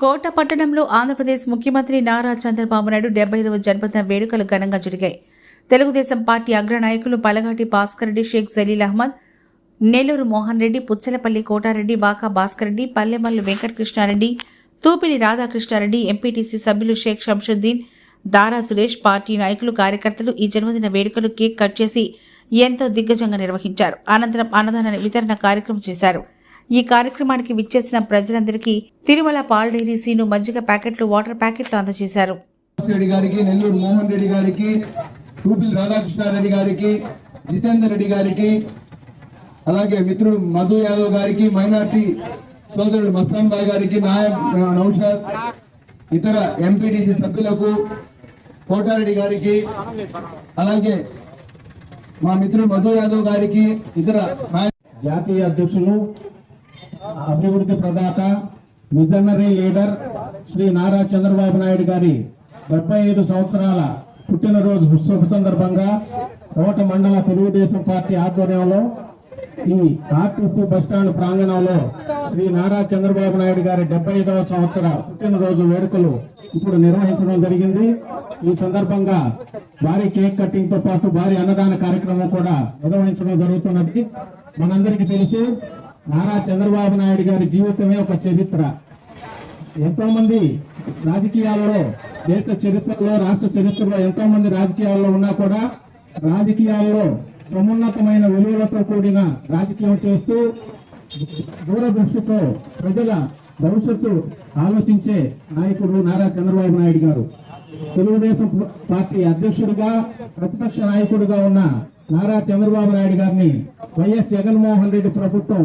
కోట పట్టణంలో ఆంధ్రప్రదేశ్ ముఖ్యమంత్రి నారా చంద్రబాబు నాయుడు డెబ్బై ఐదవ జన్మదిన వేడుకలు ఘనంగా జరిగాయి. తెలుగుదేశం పార్టీ అగ్రనాయకులు పలగాటి భాస్కర్ రెడ్డి షేక్ జలీల్ అహ్మద్ నెల్లూరు మోహన్ రెడ్డి పుచ్చలపల్లి కోటారెడ్డి వాకా భాస్కర్ రెడ్డి పల్లెమల్లు వెంకటకృష్ణారెడ్డి తూపిలి రాధాకృష్ణారెడ్డి ఎంపీటీసీ సభ్యులు షేక్ షంషుద్దీన్ దారా సురేష్ పార్టీ నాయకులు కార్యకర్తలు ఈ జన్మదిన వేడుకలు కేక్ కట్ చేసి ఎంతో దిగ్గజంగా నిర్వహించారు. అనంతరం అన్నదాన వితరణ కార్యక్రమం చేశారు. ఈ కార్యక్రమానికి విచ్చేసిన ప్రజలందరికీ తిరుమల పాల్ డైరీ సీను మజ్జిగ ప్యాకెట్లు వాటర్ ప్యాకెట్లు అందజేశారు. రెడ్డి గారికి నెల్లూరు మోహన్ రెడ్డి గారికి టూపిల్ రాధాకృష్ణారెడ్డి గారికి జితేందర్ రెడ్డి గారికి అలాగే మిత్రుడు మధు యాదవ్ గారికి మైనార్టీ సోదరుడు మస్తాన్ బాయ్ గారికి నాయబ్ నౌషాద్ ఇతర ఎంపీటీసీ సభ్యులకు కోటారెడ్డి గారికి అలాగే మా మిత్రుడు మధు యాదవ్ గారికి ఇతర జాతీయ అధ్యక్షులు అభివృద్ధి ప్రదాత విజనరీ లీడర్ శ్రీ నారా చంద్రబాబు నాయుడు గారి డెబ్బై ఐదు సంవత్సరాల పుట్టినరోజు శుభ సందర్భంగా కోట మండల తెలుగుదేశం పార్టీ ఆధ్వర్యంలో ఈ ఆర్టీసీ బస్టాండ్ ప్రాంగణంలో శ్రీ నారా చంద్రబాబు నాయుడు గారి డెబ్బై ఐదవ సంవత్సర పుట్టినరోజు వేడుకలు ఇప్పుడు నిర్వహించడం జరిగింది. ఈ సందర్భంగా భారీ కేక్ కటింగ్తో పాటు భారీ అన్నదాన కార్యక్రమం కూడా నిర్వహించడం జరుగుతున్నది. మనందరికీ తెలుసు నారా చంద్రబాబు నాయుడు గారి జీవితమే ఒక చరిత్ర. ఎంతో మంది రాజకీయాల్లో దేశ చరిత్రలో రాష్ట్ర చరిత్రలో ఎంతో మంది రాజకీయాల్లో ఉన్నా కూడా రాజకీయాల్లో సమున్నతమైన విలువలతో కూడిన రాజకీయం చేస్తూ దూరదృష్టితో ప్రజల భవిష్యత్తు ఆలోచించే నాయకుడు నారా చంద్రబాబు నాయుడు గారు. తెలుగుదేశం పార్టీ అధ్యక్షుడిగా ప్రతిపక్ష నాయకుడిగా ఉన్న నారా చంద్రబాబు నాయుడు గారిని వైఎస్ జగన్మోహన్ రెడ్డి ప్రభుత్వం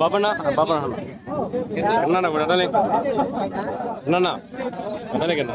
బాబన్న బాబన్న. అన్నా కూడా అన్నలే అన్నా అన్నలే కన్నా